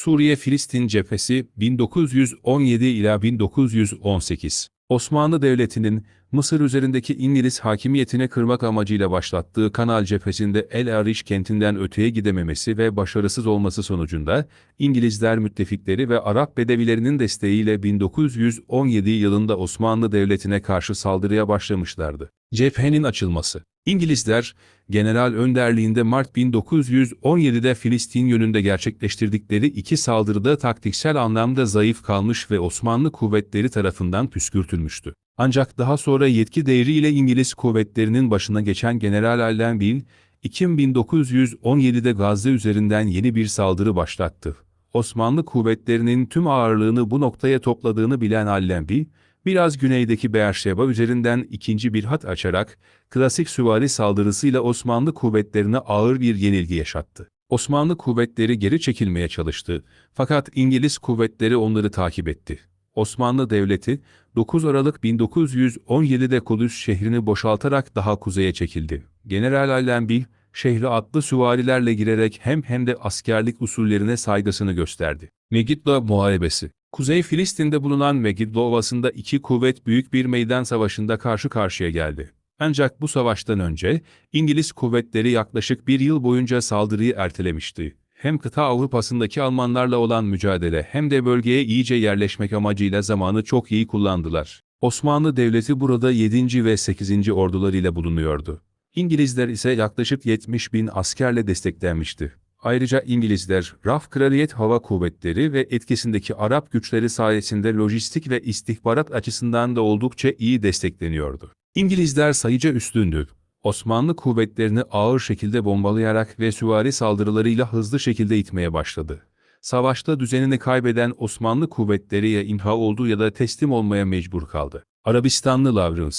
Suriye-Filistin cephesi 1917 ila 1918. Osmanlı Devleti'nin Mısır üzerindeki İngiliz hakimiyetini kırmak amacıyla başlattığı Kanal cephesinde El Arish kentinden öteye gidememesi ve başarısız olması sonucunda İngilizler müttefikleri ve Arap bedevilerinin desteğiyle 1917 yılında Osmanlı Devleti'ne karşı saldırıya başlamışlardı. Cephenin açılması İngilizler, general önderliğinde Mart 1917'de Filistin yönünde gerçekleştirdikleri iki saldırıda taktiksel anlamda zayıf kalmış ve Osmanlı kuvvetleri tarafından püskürtülmüştü. Ancak daha sonra yetki devriyle İngiliz kuvvetlerinin başına geçen General Allenby, Ekim 1917'de Gazze üzerinden yeni bir saldırı başlattı. Osmanlı kuvvetlerinin tüm ağırlığını bu noktaya topladığını bilen Allenby, biraz güneydeki Beerşeba üzerinden ikinci bir hat açarak, klasik süvari saldırısıyla Osmanlı kuvvetlerine ağır bir yenilgi yaşattı. Osmanlı kuvvetleri geri çekilmeye çalıştı, fakat İngiliz kuvvetleri onları takip etti. Osmanlı Devleti, 9 Aralık 1917'de Kudüs şehrini boşaltarak daha kuzeye çekildi. General Allenby, şehre atlı süvarilerle girerek hem hem de askerlik usullerine saygısını gösterdi. Megiddo Muharebesi Kuzey Filistin'de bulunan Megiddo Ovası'nda iki kuvvet büyük bir meydan savaşında karşı karşıya geldi. Ancak bu savaştan önce İngiliz kuvvetleri yaklaşık bir yıl boyunca saldırıyı ertelemişti. Hem kıta Avrupa'sındaki Almanlarla olan mücadele hem de bölgeye iyice yerleşmek amacıyla zamanı çok iyi kullandılar. Osmanlı Devleti burada 7. ve 8. ordularıyla bulunuyordu. İngilizler ise yaklaşık 70 bin askerle desteklenmişti. Ayrıca İngilizler, Raf Kraliyet Hava Kuvvetleri ve etkisindeki Arap güçleri sayesinde lojistik ve istihbarat açısından da oldukça iyi destekleniyordu. İngilizler sayıca üstündü. Osmanlı kuvvetlerini ağır şekilde bombalayarak ve süvari saldırılarıyla hızlı şekilde itmeye başladı. Savaşta düzenini kaybeden Osmanlı kuvvetleri ya imha oldu ya da teslim olmaya mecbur kaldı. Arabistanlı Lawrence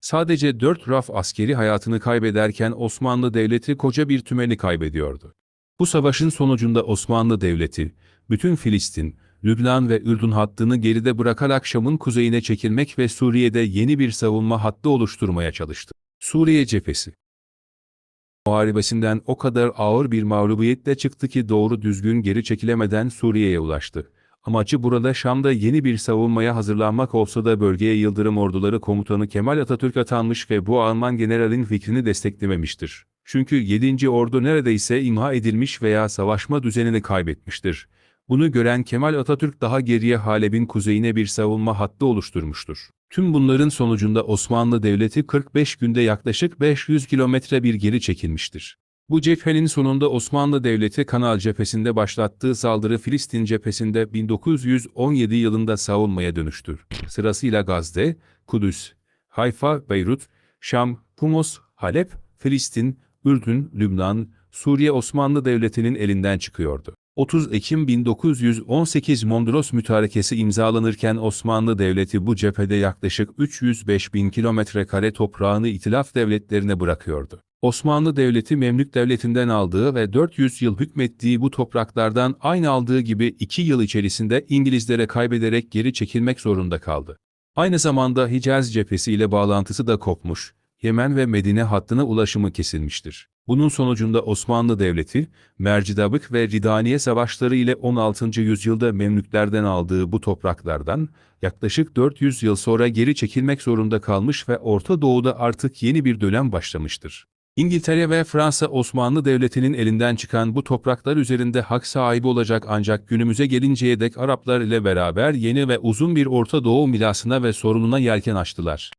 Sadece dört raf askeri hayatını kaybederken Osmanlı Devleti koca bir tümeni kaybediyordu. Bu savaşın sonucunda Osmanlı Devleti, bütün Filistin, Lübnan ve Ürdün hattını geride bırakarak Şam'ın kuzeyine çekilmek ve Suriye'de yeni bir savunma hattı oluşturmaya çalıştı. Suriye cephesi Muharebesinden o kadar ağır bir mağlubiyetle çıktı ki doğru düzgün geri çekilemeden Suriye'ye ulaştı. Amacı burada Şam'da yeni bir savunmaya hazırlanmak olsa da bölgeye Yıldırım Orduları Komutanı Kemal Atatürk atanmış ve bu Alman generalin fikrini desteklememiştir. Çünkü 7. Ordu neredeyse imha edilmiş veya savaşma düzenini kaybetmiştir. Bunu gören Kemal Atatürk daha geriye Halep'in kuzeyine bir savunma hattı oluşturmuştur. Tüm bunların sonucunda Osmanlı Devleti 45 günde yaklaşık 500 kilometre bir geri çekilmiştir. Bu cephenin sonunda Osmanlı Devleti Kanal cephesinde başlattığı saldırı Filistin cephesinde 1917 yılında savunmaya dönüştür. Sırasıyla Gazze, Kudüs, Hayfa, Beyrut, Şam, Humus, Halep, Filistin, Ürdün, Lübnan, Suriye Osmanlı Devleti'nin elinden çıkıyordu. 30 Ekim 1918 Mondros Mütarekesi imzalanırken Osmanlı Devleti bu cephede yaklaşık 305 bin kilometre kare toprağını itilaf devletlerine bırakıyordu. Osmanlı Devleti Memlük Devleti'nden aldığı ve 400 yıl hükmettiği bu topraklardan aynı aldığı gibi 2 yıl içerisinde İngilizlere kaybederek geri çekilmek zorunda kaldı. Aynı zamanda Hicaz cephesi ile bağlantısı da kopmuş, Yemen ve Medine hattına ulaşımı kesilmiştir. Bunun sonucunda Osmanlı Devleti, Mercidabık ve Ridaniye savaşları ile 16. yüzyılda Memlüklerden aldığı bu topraklardan yaklaşık 400 yıl sonra geri çekilmek zorunda kalmış ve Orta Doğu'da artık yeni bir dönem başlamıştır. İngiltere ve Fransa Osmanlı Devleti'nin elinden çıkan bu topraklar üzerinde hak sahibi olacak ancak günümüze gelinceye dek Araplar ile beraber yeni ve uzun bir Orta Doğu milasına ve sorununa yelken açtılar.